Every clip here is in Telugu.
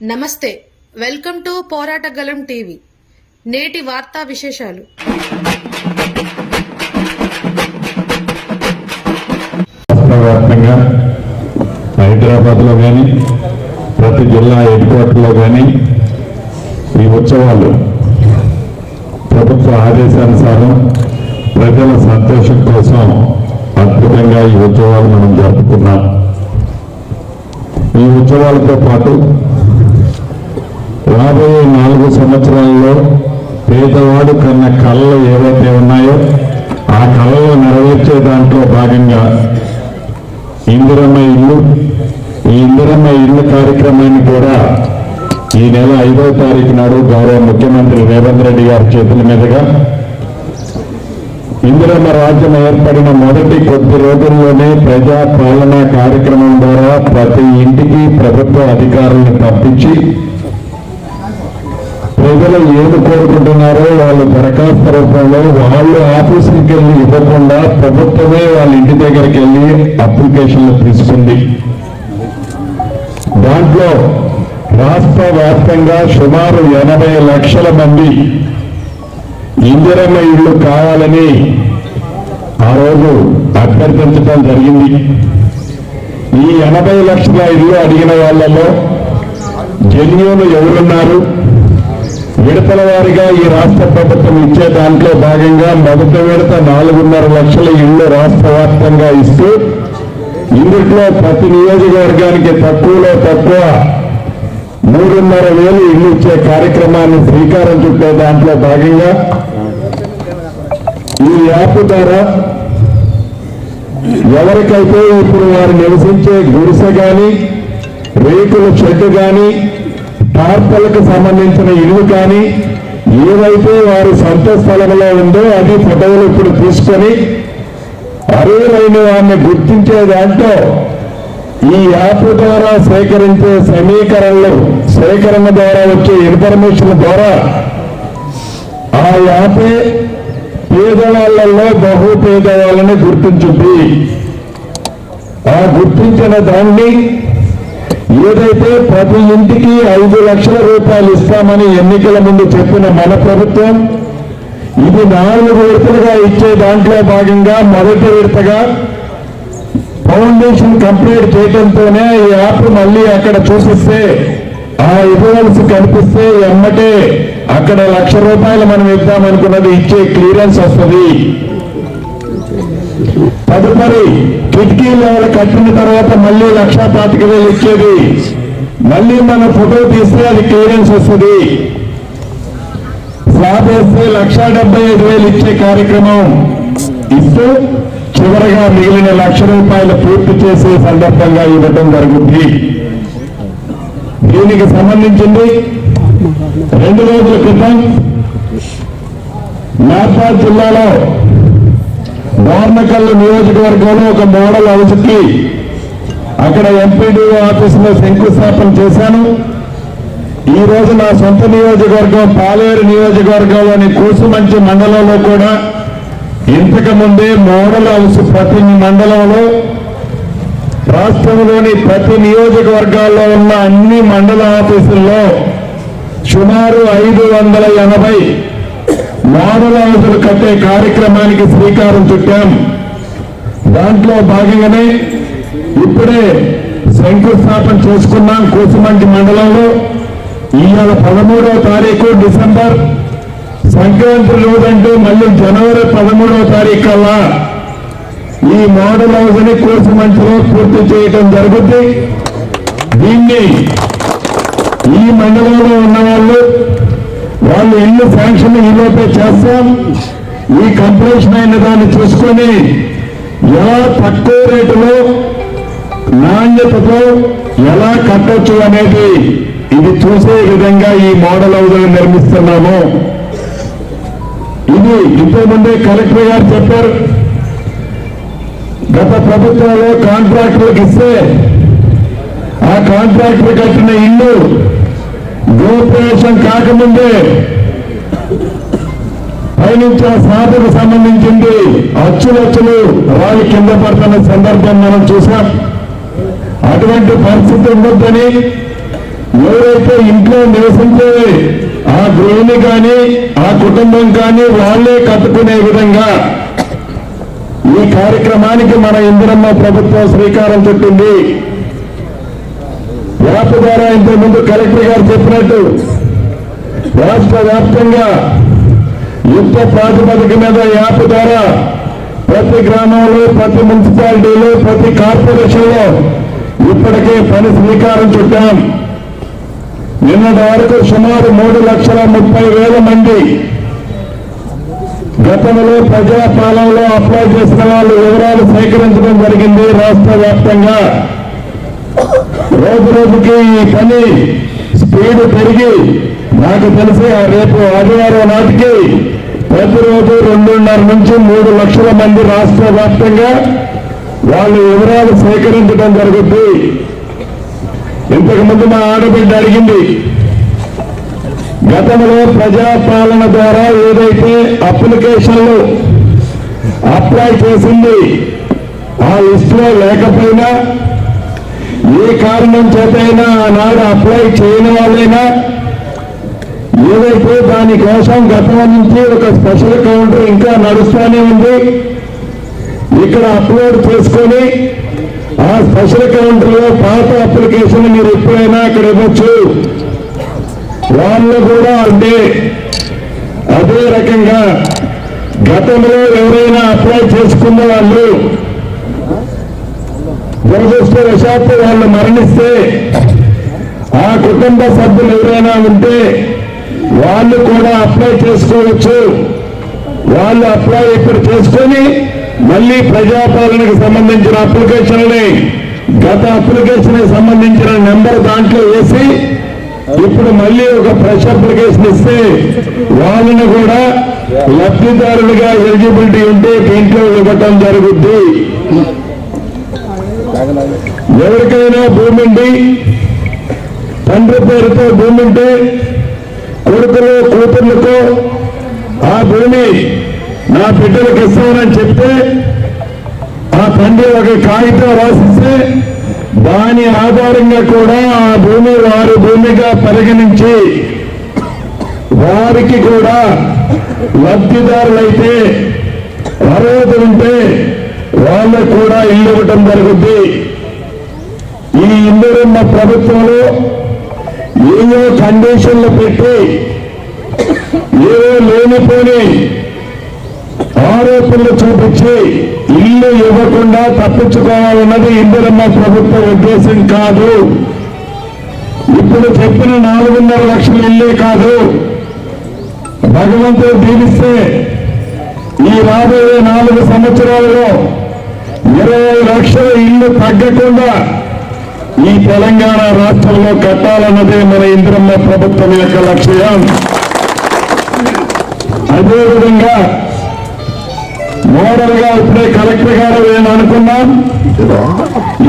నమస్తే వెల్కమ్ టు పోరాటగలం టీవీ. నేటి వార్తా విశేషాలు. వ్యాప్తంగా హైదరాబాద్లో కానీ ప్రతి జిల్లా హెడ్ క్వార్టర్లో కానీ ఈ ఉత్సవాలు ప్రభుత్వ ఆదేశానుసారం ప్రజల సంతోషం కోసం అద్భుతంగా ఈ ఉత్సవాలు మనం జరుపుకున్నాం. ఈ ఉత్సవాలతో పాటు రాబోయే నాలుగు సంవత్సరాల్లో పేదవాడు కన్న కళలు ఏవైతే ఉన్నాయో ఆ కళలు నెరవేర్చే దాంట్లో భాగంగా ఇందిరమ్మ ఇల్లు ఈ ఇందిరమ్మ ఇల్లు కార్యక్రమాన్ని కూడా ఈ నెల ఐదవ తారీఖు నాడు గౌరవ ముఖ్యమంత్రి రేవంత్ రెడ్డి గారి చేతుల మీదుగా ఇందిరమ్మ రాజ్యం ఏర్పడిన మొదటి కొద్ది రోజుల్లోనే ప్రజా పాలన కార్యక్రమం ద్వారా ప్రతి ఇంటికి ప్రభుత్వ అధికారులను పంపించి ప్రజలు ఏది కోరుకుంటున్నారో వాళ్ళు దరఖాస్తు రూపంలో వాళ్ళు ఆఫీసుకి వెళ్ళి ఇవ్వకుండా ప్రభుత్వమే వాళ్ళ ఇంటి దగ్గరికి వెళ్ళి అప్లికేషన్లు తీసుకుంది. దాంట్లో రాష్ట్ర వ్యాప్తంగా సుమారు ఎనభై లక్షల మంది ఇందిరమ్మ ఇళ్ళు కావాలని ఆ రోజు అభ్యర్థించడం జరిగింది. ఈ ఎనభై లక్షల ఇల్లు అడిగిన వాళ్ళలో జన్యులు ఎవరున్నారు? విడతల వారిగా ఈ రాష్ట్ర ప్రభుత్వం ఇచ్చే దాంట్లో భాగంగా మొదటి విడత నాలుగున్నర లక్షల ఇళ్ళు రాష్ట్ర వ్యాప్తంగా ఇస్తూ ఇందుట్లో ప్రతి నియోజకవర్గానికి తక్కువలో తక్కువ మూడున్నర వేలు ఇల్లు ఇచ్చే కార్యక్రమాన్ని శ్రీకారం చుట్టే దాంట్లో భాగంగా ఈ యాప్ ద్వారా ఎవరికైతే ఇప్పుడు వారు నివసించే గుడిసె కానీ రేకుల చెట్టు కానీ టార్పలకు సంబంధించిన ఇల్లు కానీ ఏవైతే వారి సొంత స్థలంలో ఉందో అది ఫోటోలు ఇప్పుడు తీసుకొని అర్హులైన వారిని గుర్తించే దాంట్లో ఈ యాప్ ద్వారా సేకరించే సమీకరణలు సేకరణ ద్వారా వచ్చే ఇన్ఫర్మేషన్ ద్వారా ఆ యాపే పేదవాళ్ళలో బహు పేదవాళ్ళని గుర్తించుద్ది. ఆ గుర్తించిన దాన్ని ఏదైతే ప్రతి ఇంటికి ఐదు లక్షల రూపాయలు ఇస్తామని ఎన్నికల ముందు చెప్పిన మన ప్రభుత్వం ఇది నాలుగు విడతలుగా ఇచ్చే దాంట్లో భాగంగా మొదటి విడతగా ఫౌండేషన్ కంప్లీట్ చేయడంతోనే ఈ యాప్ మళ్ళీ అక్కడ చూసిస్తే ఆ ఇవ్వవలసి కనిపిస్తే ఎమ్మటే అక్కడ లక్ష రూపాయలు మనం ఇద్దామనుకున్నది ఇచ్చే క్లియరెన్స్ వస్తుంది. తదుపరి కిటికీ లెవెల్ కట్టిన తర్వాత మళ్ళీ లక్ష పాతిక వేలు ఇచ్చేది మళ్ళీ మన ఫోటో తీస్తే అది క్లియరెన్స్ వస్తుంది. స్లాబ్ వేస్తే లక్ష డెబ్బై ఐదు వేలు ఇచ్చే కార్యక్రమం. ఇస్తూ చివరగా మిగిలిన లక్ష రూపాయలు పూర్తి చేసే సందర్భంగా ఇవ్వడం జరుగుతుంది. దీనికి సంబంధించింది రెండు రోజుల క్రితం నార్పాడ్ జిల్లాలో దోర్నకల్లు నియోజకవర్గంలో ఒక మోడల్ హౌస్కి అక్కడ ఎంపీడీఓ ఆఫీసులో శంకుస్థాపన చేశాను. ఈ రోజు నా సొంత నియోజకవర్గం పాలేరు నియోజకవర్గంలోని కూసుమంచి మండలంలో కూడా ఇంతకు ముందే మోడల్ హౌస్ ప్రతి మండలంలో రాష్ట్రంలోని ప్రతి నియోజకవర్గాల్లో ఉన్న అన్ని మండల ఆఫీసుల్లో సుమారు ఐదు వందల ఎనభై మోడల్ హౌసులు కట్టే కార్యక్రమానికి శ్రీకారం చుట్టాం. దాంట్లో భాగంగానే ఇప్పుడే శంకుస్థాపన చేసుకున్నాం కూసుమంటి మండలంలో. ఈయన పదమూడవ తారీఖు డిసెంబర్. సంక్రాంతి రోజంటూ మళ్ళీ జనవరి పదమూడవ తారీఖు కల్లా ఈ మోడల్ హౌస్ని కూసుమంచిలో పూర్తి చేయటం జరుగుతుంది దీన్ని ఈ మండలంలో ఉన్న వాళ్ళు వాళ్ళు ఇల్లు శాంక్షన్ ఈలోపే చేస్తాం? ఈ కంప్లీషన్ అయిన దాన్ని చూసుకొని ఎలా తక్కువ రేటులో నాణ్యతతో ఎలా కట్టొచ్చు అనేది ఇది చూసే విధంగా ఈ మోడల్ హౌస్ నిర్మిస్తున్నాము. ఇది ఇంతకుముందే కలెక్టర్ గారు చెప్పారు. గత ప్రభుత్వంలో కాంట్రాక్టర్లకు ఇస్తే ఆ కాంట్రాక్టర్ కట్టిన ఇల్లు గృహప్రవేశం కాకముందే పైనుంచి ఆ స్లాబ్కు సంబంధించింది అచ్చులచ్చులు రాయి కింద పడుతున్న సందర్భం మనం చూసాం అటువంటి పరిస్థితి ఉండొద్దని ఎవరైతే ఇంట్లో నివసించే ఆ గృహిణి కానీ ఆ కుటుంబం కానీ వాళ్ళే కట్టుకునే విధంగా ఈ కార్యక్రమానికి మన ఇందిరమ్మ ప్రభుత్వం శ్రీకారం చుట్టింది. యాప్ ద్వారా ఇంతకుముందు కలెక్టర్ గారు చెప్పినట్టు రాష్ట్ర వ్యాప్తంగా యుద్ధ ప్రాతిపదిక మీద యాప్ ద్వారా ప్రతి గ్రామంలో ప్రతి మున్సిపాలిటీలో ప్రతి కార్పొరేషన్లో ఇప్పటికే పని శ్రీకారం చుట్టాం. నిన్నటి వరకు సుమారు మూడు లక్షల ముప్పై వేల మంది గతంలో ప్రజాపాలనలో అప్లై చేసిన వాళ్ళు వివరాలు సేకరించడం జరిగింది రాష్ట్ర వ్యాప్తంగా. రోజు రోజుకి ఈ పని స్పీడ్ పెరిగి నాకు తెలిసి ఆ రేపు ఆదివారం నాటికి ప్రతిరోజు రెండున్నర నుంచి మూడు లక్షల మంది రాష్ట్ర వ్యాప్తంగా వాళ్ళ వివరాలు సేకరించడం జరుగుద్ది. ఇంతకు ముందు మా ఆడబిడ్డ అడిగింది గతంలో ప్రజాపాలన ద్వారా ఏదైతే అప్లికేషన్లు అప్లై చేసింది ఆ లిస్టులో లేకపోయినా ఏ కారణం చేతైనా ఆనాడు అప్లై చేయని వాళ్ళైనా ఏదైతే దానికోసం గతం నుంచి ఒక స్పెషల్ కౌంటర్ ఇంకా నడుస్తూనే ఉంది ఇక్కడ అప్లోడ్ చేసుకొని ఆ స్పెషల్ కౌంటర్లో పాత అప్లికేషన్ మీరు ఎప్పుడైనా అక్కడ ఇవ్వచ్చు. వాళ్ళు కూడా అంటే అదే రకంగా గతంలో ఎవరైనా అప్లై చేసుకున్న వాళ్ళు దురదృష్టవశాత్తు వాళ్ళు మరణిస్తే ఆ కుటుంబ సభ్యులు ఎవరైనా ఉంటే వాళ్ళు కూడా అప్లై చేసుకోవచ్చు. వాళ్ళు అప్లై ఇప్పుడు చేసుకొని మళ్ళీ ప్రజాపాలనకు సంబంధించిన అప్లికేషన్ని గత అప్లికేషన్ సంబంధించిన నెంబర్ దాంట్లో వేసి ఇప్పుడు మళ్ళీ ఒక ఫ్రెష్ అప్లికేషన్ ఇస్తే వాళ్ళని కూడా లబ్ధిదారులుగా ఎలిజిబిలిటీ ఉంటే దీంట్లో ఇవ్వటం జరుగుద్ది. ఎవరికైనా భూమి ఉండి తండ్రి పేరుతో భూమి ఉంటే కొడుకులు కూతుర్లకు ఆ భూమి నా బిడ్డలకు ఇస్తామని చెప్తే ఆ తండ్రి ఒక కాగితం రాసిస్తే దాని ఆధారంగా కూడా ఆ భూమి వారి భూమిగా పరిగణించి వారికి కూడా లబ్ధిదారులైతే అర్హత ఉంటే వాళ్ళకు కూడా ఇల్లు ఇవ్వటం జరుగుద్ది. ఈ ఇందున్న ప్రభుత్వంలో ఏవో కండిషన్లు పెట్టి ఏవో లేనిపోని ఆరోపణలు చూపించి ఇల్లు ఇవ్వకుండా తప్పించుకోవాలన్నది ఇందిరమ్మ ప్రభుత్వ ఉద్దేశం కాదు. ఇప్పుడు చెప్పిన నాలుగున్నర లక్షల ఇల్లే కాదు. భగవంతుడు దీవిస్తే ఈ రాబోయే నాలుగు సంవత్సరాలలో ఇరవై లక్షల ఇల్లు తగ్గకుండా ఈ తెలంగాణ రాష్ట్రంలో కట్టాలన్నదే మన ఇంద్రమ్మ ప్రభుత్వం యొక్క లక్ష్యం. అదేవిధంగా మోడల్గా ఇప్పుడే కలెక్టర్ గారు నేను అనుకున్నాం.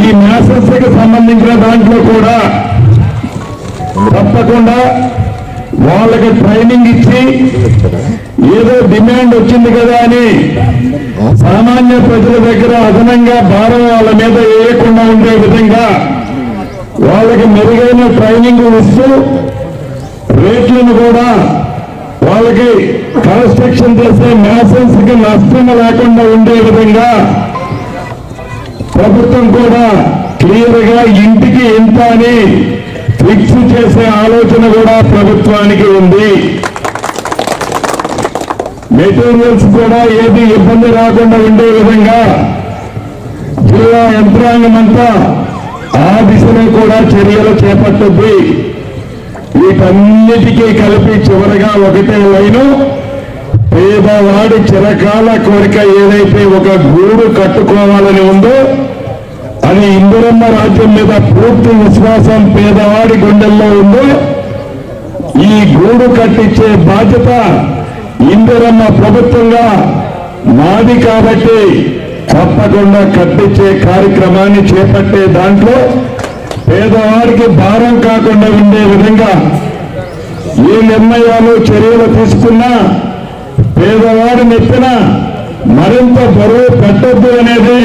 ఈ మ్యాసెస్కి సంబంధించిన దాంట్లో కూడా తప్పకుండా వాళ్ళకి ట్రైనింగ్ ఇచ్చి ఏదో డిమాండ్ వచ్చింది కదా అని సామాన్య ప్రజల దగ్గర అదనంగా భారం వాళ్ళ మీద వేయకుండా ఉండే విధంగా వాళ్ళకి మెరుగైన ట్రైనింగ్ ఇస్తూ రేట్లను కూడా వాళ్ళకి కన్స్ట్రక్షన్ చేసే మ్యాసన్స్కి నష్టం లేకుండా ఉండే విధంగా ప్రభుత్వం కూడా క్లియర్గా ఇంటికి ఎంత అని ఫిక్స్ చేసే ఆలోచన కూడా ప్రభుత్వానికి ఉంది. మెటీరియల్స్ కూడా ఏది ఇబ్బంది రాకుండా ఉండే విధంగా జిల్లా యంత్రాంగం అంతా ఆ దిశలో కూడా చర్యలు చేపట్టద్ది. వీటన్నిటికీ కలిపి చివరగా ఒకటే లైను. పేదవాడి చిరకాల కోరిక ఏదైతే ఒక గూడు కట్టుకోవాలని ఉందో అది ఇందిరమ్మ రాజ్యం మీద పూర్తి విశ్వాసం పేదవాడి గుండెల్లో ఉందో ఈ గూడు కట్టించే బాధ్యత ఇందిరమ్మ ప్రభుత్వంగా మాది కాబట్టి తప్పకుండా కట్టించే కార్యక్రమాన్ని చేపట్టే దాంట్లో పేదవారికి భారం కాకుండా ఉండే విధంగా ఏ నిర్ణయాలు చర్యలు తీసుకున్నా పేదవారి నెప్పిన మరింత బరువు పెట్టద్దు అనేది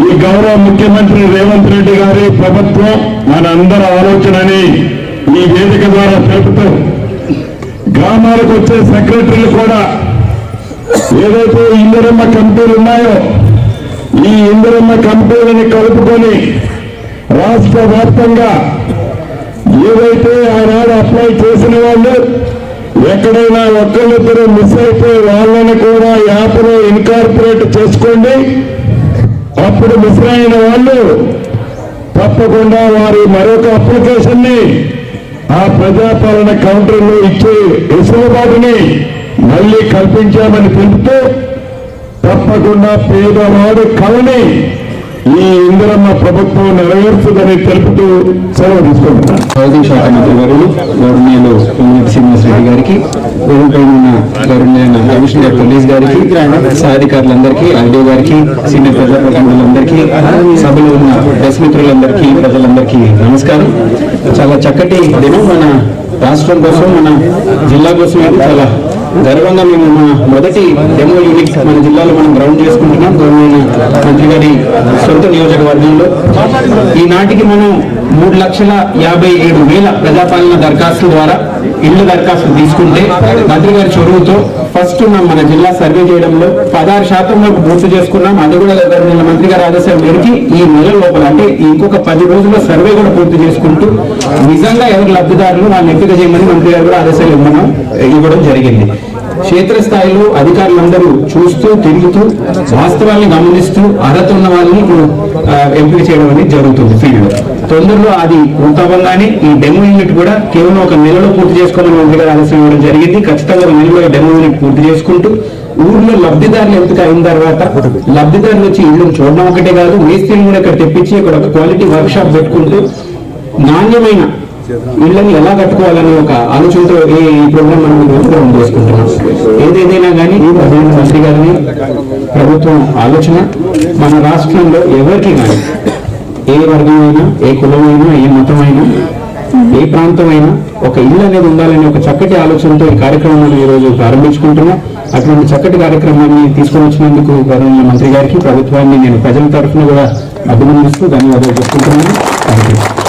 ఈ గౌరవ ముఖ్యమంత్రి రేవంత్ రెడ్డి గారి ప్రభుత్వం మనందరి ఆలోచనని ఈ వేదిక ద్వారా తెలుపుతూ గ్రామాలకు వచ్చే సెక్రటరీలు కూడా ఏదైతే ఇందిరమ్మ కమిటీలు ఉన్నాయో ఈ ఇందిరమ్మ కంపెనీని కలుపుకొని రాష్ట్ర వ్యాప్తంగా ఏవైతే ఆనాడు అప్లై చేసిన వాళ్ళు ఎక్కడైనా ఒక్కరిద్దరు మిస్ అయితే వాళ్ళని కూడా యాప్లో ఇన్కార్పొరేట్ చేసుకోండి. అప్పుడు మిస్ అయిన వాళ్ళు తప్పకుండా వారి మరొక అప్లికేషన్ని ఆ ప్రజాపాలన కౌంటర్లో ఇచ్చే వెసులుబాటుని మళ్ళీ కల్పించామని తెలుపుతూ తప్పకుండా పేదవాడు కలని ఈ ఇందిరమ్మ ప్రభుత్వం నెరవేర్చుదని తెలుపుతూ సెలవు తీసుకుంటున్నాను. హౌసింగ్ శాఖ మంత్రి గారు గౌరవనీయులు పొంగిరెడ్డి శ్రీనివాస్ రెడ్డి గారికి వేదికపై ఉన్న గౌరవనీయులైన కమిషనర్ పోలీస్ గారికి సాధికారులందరికీ ఐడియో గారికి సీనియర్ ప్రజాప్రతినిధులందరికీ సభలో ఉన్న ప్రెస్ మిత్రులందరికీ ప్రజలందరికీ నమస్కారం. చాలా చక్కటి దినం మన రాష్ట్రం కోసం మన జిల్లా కోసం చాలా గర్వంగా మేము మా మొదటి డెమో యూనిట్ మన జిల్లాలో మనం గ్రౌండ్ చేసుకుంటున్నాం. గౌరవమైన మంత్రి గారి సొంత నియోజకవర్గంలో. ఈనాటికి మనం మూడు లక్షల యాభై ఏడు వేల ప్రజాపాలన దరఖాస్తుల ద్వారా ఇళ్ళ దరఖాస్తు తీసుకుంటే మంత్రి గారి చొరవతో ఫస్ట్ మన జిల్లా సర్వే చేయడంలో పదహారు శాతం వరకు పూర్తి చేసుకున్నాం. అది కూడా నిన్న మంత్రి గారి ఆదేశాల మేరకు ఈ నెల లోపల అంటే ఇంకొక పది రోజుల్లో సర్వే కూడా పూర్తి చేసుకుంటూ నిజంగా ఎవరు లబ్ధిదారులు వాళ్ళని ఎంపిక చేయమని మంత్రి గారు కూడా ఆదేశాలు ఇవ్వడం ఇవ్వడం జరిగింది. క్షేత్రస్థాయిలో అధికారులందరూ చూస్తూ తిరుగుతూ వాస్తవాన్ని గమనిస్తూ అర్హత ఉన్న వాళ్ళని ఇప్పుడు ఎంపిక చేయడం అనేది జరుగుతుంది. ఫీల్డ్ తొందరలో అది పూర్తవ్వగానే ఈ డెమో యూనిట్ కూడా కేవలం ఒక నెలలో పూర్తి చేసుకోమని మంత్రి గారు ఆలస్యం ఇవ్వడం జరిగింది. ఖచ్చితంగా ఒక నెలలో డెమో యూనిట్ పూర్తి చేసుకుంటూ ఊర్లో లబ్ధిదారులు ఎంపిక అయిన తర్వాత లబ్ధిదారులు వచ్చి ఇల్లు చూడడం ఒకటే కాదు మేస్త్రిని కూడా ఇక్కడ తెప్పించి ఇక్కడ ఒక క్వాలిటీ వర్క్ షాప్ పెట్టుకుంటూ నాణ్యమైన ఇళ్ళని ఎలా కట్టుకోవాలనే ఒక ఆలోచనతో ఈ ప్రోగ్రామ్ మనం ఈరోజు చేసుకుంటున్నాం. ఏదేదైనా కానీ ప్రధాన మంత్రి గారిని ప్రభుత్వం ఆలోచన మన రాష్ట్రంలో ఎవరికి కానీ ఏ వర్గమైనా ఏ కులమైనా ఏ మతమైనా ఏ ప్రాంతమైనా ఒక ఇల్లు అనేది ఉండాలనే ఒక చక్కటి ఆలోచనతో ఈ కార్యక్రమాన్ని ఈ రోజు ప్రారంభించుకుంటున్నాం. అటువంటి చక్కటి కార్యక్రమాన్ని తీసుకొని వచ్చినందుకు గౌరవనీయ మంత్రి గారికి ప్రభుత్వాన్ని నేను ప్రజల తరఫున కూడా అభినందిస్తూ ధన్యవాదాలు చెప్పుకుంటున్నాను. Thank you